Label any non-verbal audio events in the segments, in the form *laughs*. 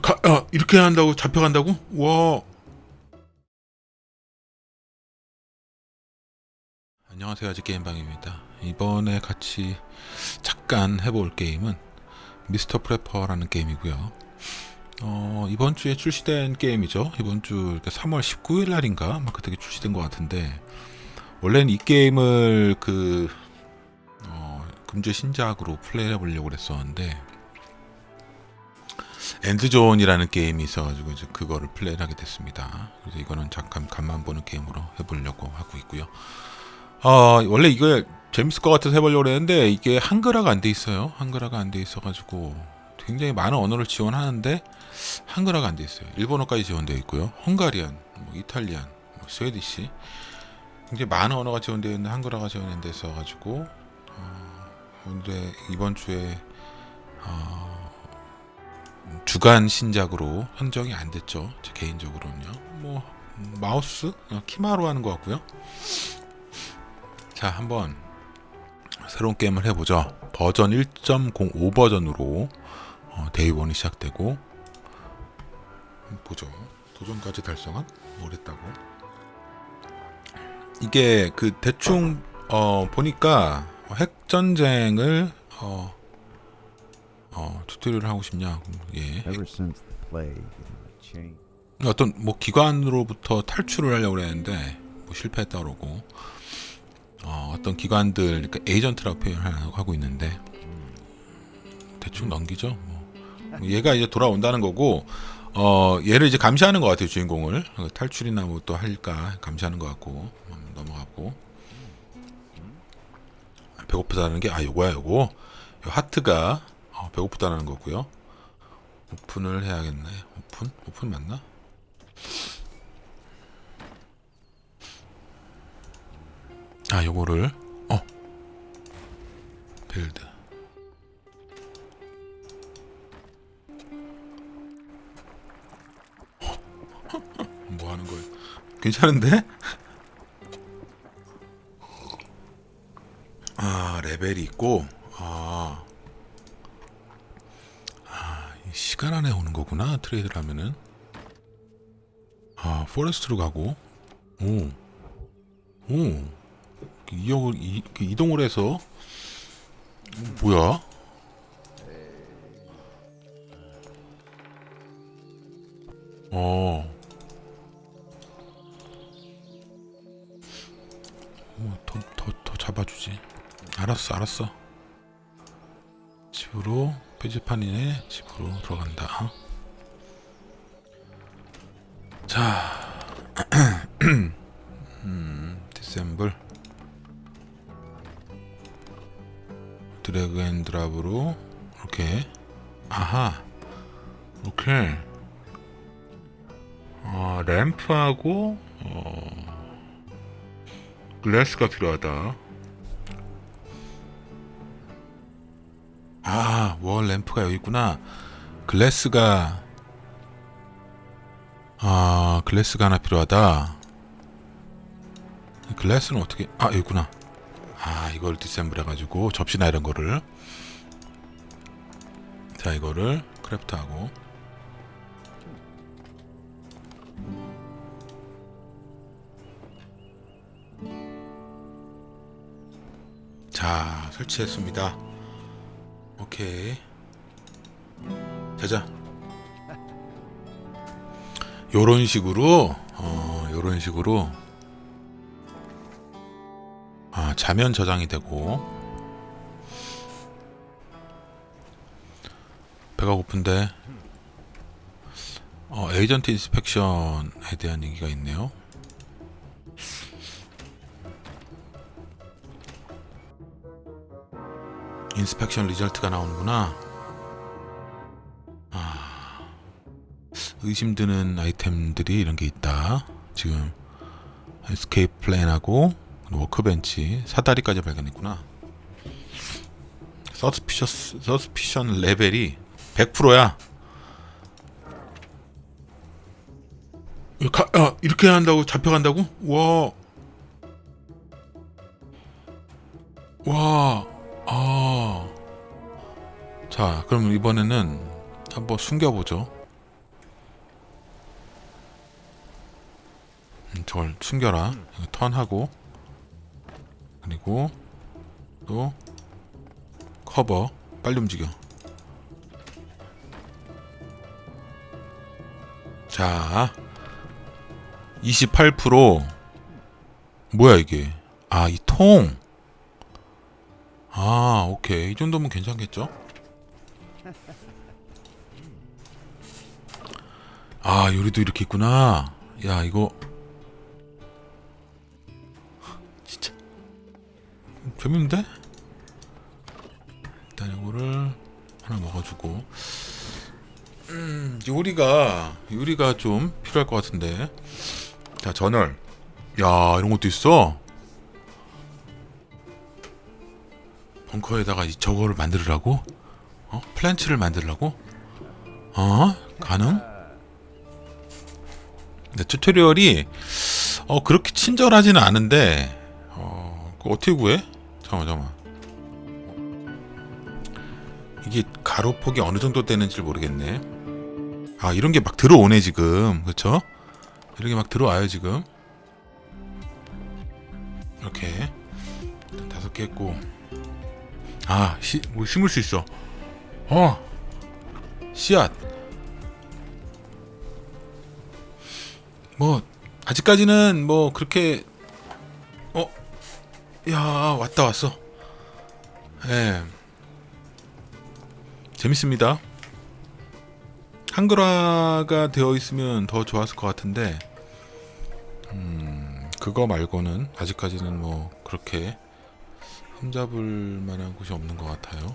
가, 아, 이렇게 한다고 잡혀간다고? 와. 안녕하세요. 아직 게임방입니다. 이번에 같이 잠깐 해볼 게임은 미스터 프레퍼라는 게임이고요. 어, 이번 주에 출시된 게임이죠. 이번 주 3월 19일 날인가 막 그때 출시된 것 같은데 원래는 이 게임을 그 어, 금주 신작으로 플레이해 보려고 그랬었는데 엔드존이라는 게임이 있어가지고 이제 그거를 플레이를 하게 됐습니다. 그래서 이거는 잠깐 간만 보는 게임으로 해보려고 하고 있고요. 어, 원래 이거 재밌을 것 같아서 해보려고 했는데 이게 한글화가 안 돼 있어요. 한글화가 안 돼 있어가지고 굉장히 많은 언어를 지원하는데 한글화가 안 돼 있어요. 일본어까지 지원되어 있고요. 헝가리안, 뭐 이탈리안, 뭐 스웨디시 굉장히 많은 언어가 지원되어 있는데 한글화가 지원이 안돼 있어가지고 어, 근데 이번 주에 어, 주간 신작으로 선정이 안 됐죠. 제 개인적으로는요. 뭐 음, 마우스 어, 키마로 하는 것 같고요. 자, 한번 새로운 게임을 해보죠. 버전 1.05 버전으로 어, 데이원이 시작되고 보죠. 도전까지 달성한 뭘 했다고? 이게 그 대충 어, 보니까 핵 전쟁을 어, 어, 튜토리얼을 하고 싶냐? 예. Change. 어떤 뭐 기관으로부터 탈출을 하려고 그랬는데 뭐 실패했다 그러고 어, 어떤 기관들 그러니까 에이전트라고 표현하고 있는데 대충 넘기죠. 뭐. 뭐 얘가 이제 돌아온다는 거고 어, 얘를 이제 감시하는 것 같아요 주인공을 어, 탈출이나 뭐 또 할까 감시하는 것 같고 음, 넘어가고 배고프다는 게 아 요거야 요거 요 하트가 어, 배고프다는 거고요. 오픈을 해야겠네. 오픈? 오픈 맞나? 아, 요거를 어. 빌드. *laughs* 뭐 하는 거예요? 괜찮은데? 아, 레벨이 있고 아. 아, 이 시간 안에 오는 거구나. 트레이드를 하면은. 아, 포레스트로 가고. 오. 오. 이용을 이, 그 이동을 해서 어, 뭐야? 어. 더 더 더 잡아주지. 알았어, 알았어. 집으로 표지판이네. 집으로 들어간다. 자, *clears throat* 음, 디셈블. 드래그 앤 드랍으로 이렇게 아하 이렇게 어, 램프하고 어, 글래스가 필요하다 아 월 램프가 여기 있구나. 글래스가 아 글래스가 하나 필요하다. 글래스는 어떻게 아 여기구나. 아 이걸 디셈블 해 가지고 접시나 이런 거를. 자 이거를 크래프트하고. 자 설치했습니다 오케이. 자자. 요런 식으로 어 요런 식으로. 아, 자면 저장이 되고. 배가 고픈데. 어, 에이전트 인스펙션에 대한 얘기가 있네요. 인스펙션 리절트가 나오는구나. 아, 의심드는 아이템들이 이런 게 있다. 지금 에스케이프 플랜하고 워크벤치 사다리까지 발견했구나. 서스피셔스 서스피션 레벨이 100%야. 가, 아, 이렇게 한다고 잡혀간다고? 와. 와. 자, 그럼 이번에는 한번 숨겨보죠. 음, 저걸 숨겨라. 턴하고 그리고 또 커버 빨리 움직여. 자, 28% 뭐야 이게? 아, 이 통. 아, 오케이. 이 정도면 괜찮겠죠? *laughs* 아, 요리도 이렇게 있구나. 야, 이거. 진짜. 재밌는데? 일단 이거를 하나 먹어주고. 음, 요리가 요리가 좀 필요할 것 같은데. 자 전월 야 이런 것도 있어? 벙커에다가 이 저거를 만들으라고 어? 플랜츠를 만들라고? 어? 가능? 근데 튜토리얼이 어 그렇게 친절하지는 않은데 어 그거 어떻게 구해? 잠깐만 잠깐만. 이게 가로폭이 어느 정도 되는지 모르겠네. 아 이런 게 막 들어오네 지금. 그렇죠? 이런 게 막 들어와요 지금. 이렇게. 다섯 개 했고. 아뭐 심을 수 있어. 어 씨앗. 뭐 아직까지는 뭐 그렇게 어 야 왔다 왔어. 예. 재밌습니다. 한글화가 되어 있으면 더 좋았을 것 같은데, 음, 그거 말고는 아직까지는 뭐 그렇게 흠잡을 만한 곳이 없는 것 같아요.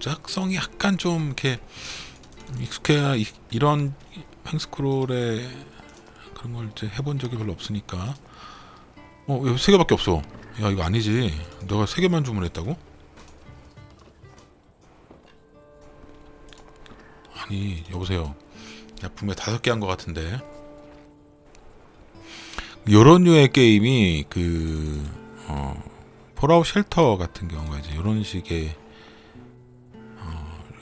조작성이 약간 좀 이렇게 익숙해야 이, 이런 횡스크롤에 그런 걸 이제 해본 적이 별로 없으니까. 어, 왜 세 개밖에 없어? 야, 이거 아니지. 너가 세 개만 주문했다고? 아니 여보세요 야 분명 다섯 개 한 것 같은데 요런 류의 게임이 그 어, 폴아웃 쉘터 같은 경우가 이제 요런 식의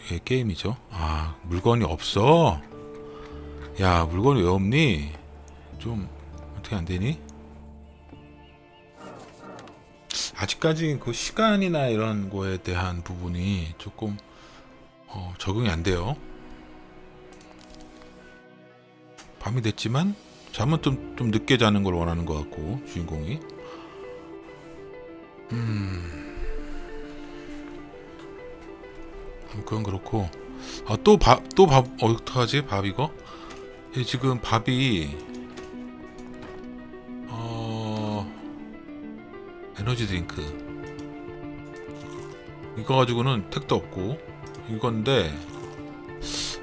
어, 의 게임이죠. 아 물건이 없어? 야 물건이 왜 없니? 좀 어떻게 안 되니? 아직까지 그 시간이나 이런 거에 대한 부분이 조금 어, 적응이 안 돼요. 밤이 됐지만 잠은 좀, 좀 늦게 자는 걸 원하는 것 같고 주인공이. 음 그건 그렇고. 아 또 밥 또 밥 어떡하지? 밥 이거? 얘 지금 밥이 어 에너지 드링크. 이거 가지고는 택도 없고 이건데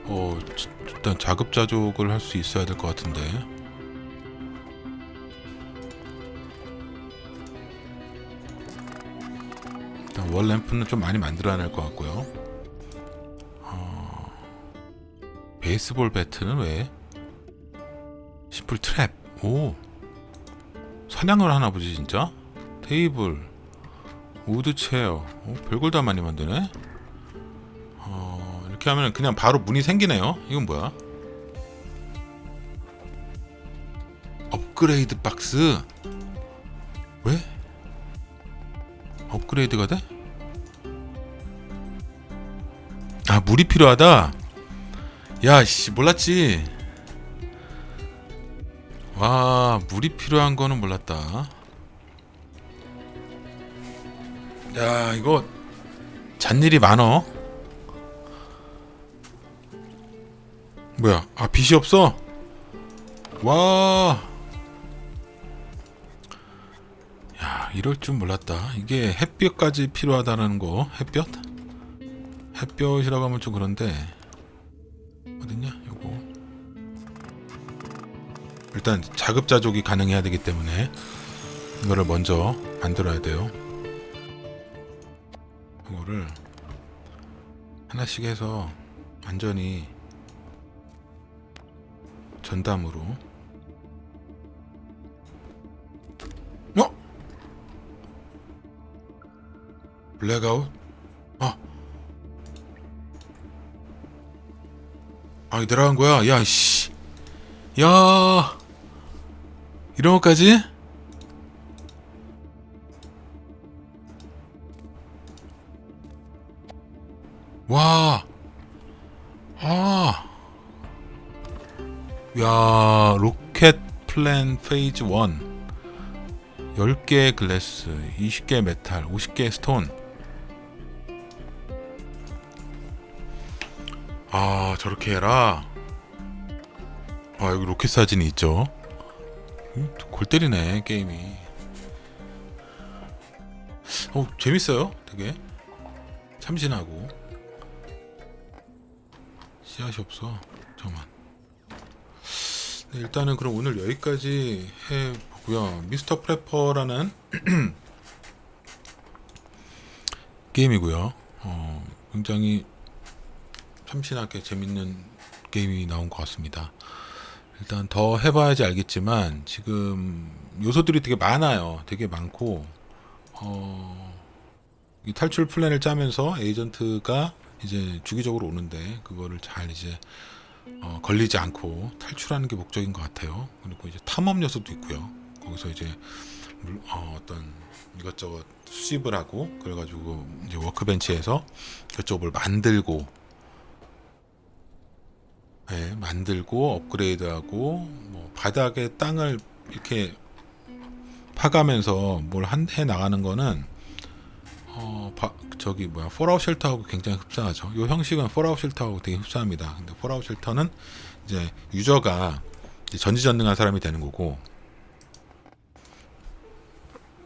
어 지- 일단 자급자족을 할 수 있어야 될 것 같은데. 일단 월 램프는 좀 많이 만들어야 할 것 같고요 베이스볼 배트는 왜 심플 트랩 오 사냥을 하나 보지 진짜 테이블 우드 체어 오, 별걸 다 많이 만드네 어, 이렇게 하면 그냥 바로 문이 생기네요. 이건 뭐야? 업그레이드 박스. 왜? 업그레이드가 돼? 아, 물이 필요하다. 야, 씨, 몰랐지. 와, 물이 필요한 거는 몰랐다. 야, 이거 잔일이 많어. 뭐야? 아 빛이 없어? 와. 야 이럴 줄 몰랐다. 이게 햇볕까지 필요하다는 거. 햇볕? 햇볕이라고 하면 좀 그런데 일단 자급자족이 가능해야 되기 때문에 이거를 먼저 만들어야 돼요. 이거를 하나씩 해서 완전히 전담으로 어? 블랙아웃? 아 아, 이거 내려간 거야? 야, 씨. 야 이런 것까지? 와, 아, 야, 로켓 플랜 페이즈 1. 10개의 글래스, 20개의 메탈, 50개의 스톤. 아, 저렇게 해라. 아, 여기 로켓 사진이 있죠. 음, 골 때리네, 게임이. 어, 재밌어요. 되게. 참신하고. 씨앗이 없어. 잠깐만. 네, 일단은 그럼 오늘 여기까지 해보고요. 미스터 프레퍼라는 *clears throat* 게임이고요. 어, 굉장히 참신하게 재밌는 게임이 나온 것 같습니다. 일단 더 해봐야지 알겠지만 지금 요소들이 되게 많아요. 되게 많고 어, 이 탈출 플랜을 짜면서 에이전트가 이제 주기적으로 오는데 그거를 잘 이제 어, 걸리지 않고 탈출하는 게 목적인 것 같아요. 그리고 이제 탐험 요소도 있고요. 거기서 이제 물- 어, 어떤 이것저것 수집을 하고 그래가지고 이제 워크벤치에서 뭘 만들고 네, 만들고 업그레이드하고 뭐 바닥에 땅을 이렇게 파가면서 뭘 한 해 나가는 거는 어 바, 저기 뭐야 폴아웃 쉘터하고 굉장히 흡사하죠. 이 형식은 폴아웃 쉘터하고 되게 흡사합니다. 근데 폴아웃 쉘터는 이제 유저가 이제 전지전능한 사람이 되는 거고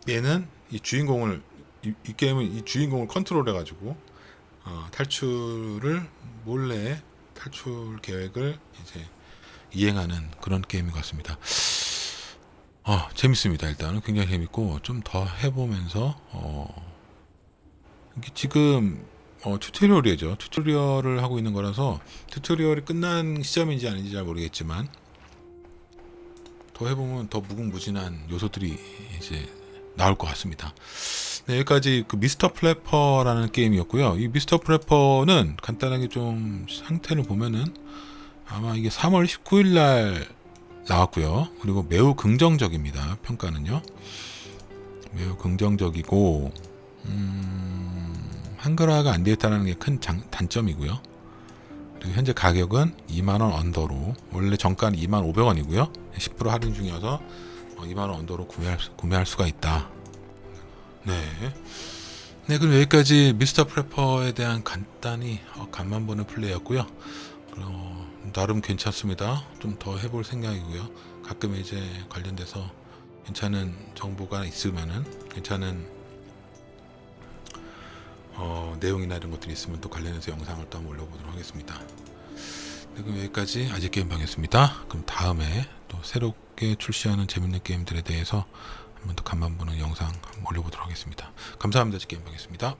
얘는 이 주인공을 이, 이 게임은 이 주인공을 컨트롤해 가지고 어, 탈출을 몰래 탈출 계획을 이제 이행하는 그런 게임인 것 같습니다. 어, 재밌습니다. 일단은 굉장히 재밌고 좀 더 해보면서 어, 지금 어, 튜토리얼이죠. 튜토리얼을 하고 있는 거라서 튜토리얼이 끝난 시점인지 아닌지 잘 모르겠지만 더 해보면 더 무궁무진한 요소들이 이제 나올 것 같습니다. 네, 여기까지 그 미스터 플래퍼라는 게임이었고요. 이 미스터 플래퍼는 간단하게 좀 상태를 보면은 아마 이게 3월 19일 날 나왔고요. 그리고 매우 긍정적입니다. 평가는요. 매우 긍정적이고 음, 한글화가 안 되어 있다는 게 큰 단점이고요. 그리고 현재 가격은 2만 원 언더로 원래 정가는 2만 500원이고요. 10% 할인 중이어서 2만 원 언더로 구매할, 수- 구매할 수가 있다. 네. 네, 그럼 여기까지 미스터 프레퍼에 대한 간단히 어, 간만 보는 플레이였고요. 어, 나름 괜찮습니다. 좀 더 해볼 생각이고요. 가끔 이제 관련돼서 괜찮은 정보가 있으면은 괜찮은 어, 내용이나 이런 것들이 있으면 또 관련해서 영상을 또 한번 올려보도록 하겠습니다. 네, 그럼 여기까지 아직 게임 방이었습니다. 그럼 다음에 또 새롭게 출시하는 재밌는 게임들에 대해서 한번 더 간만 보는 영상 올려보도록 하겠습니다. 감사합니다. 아직 게임방이었습니다.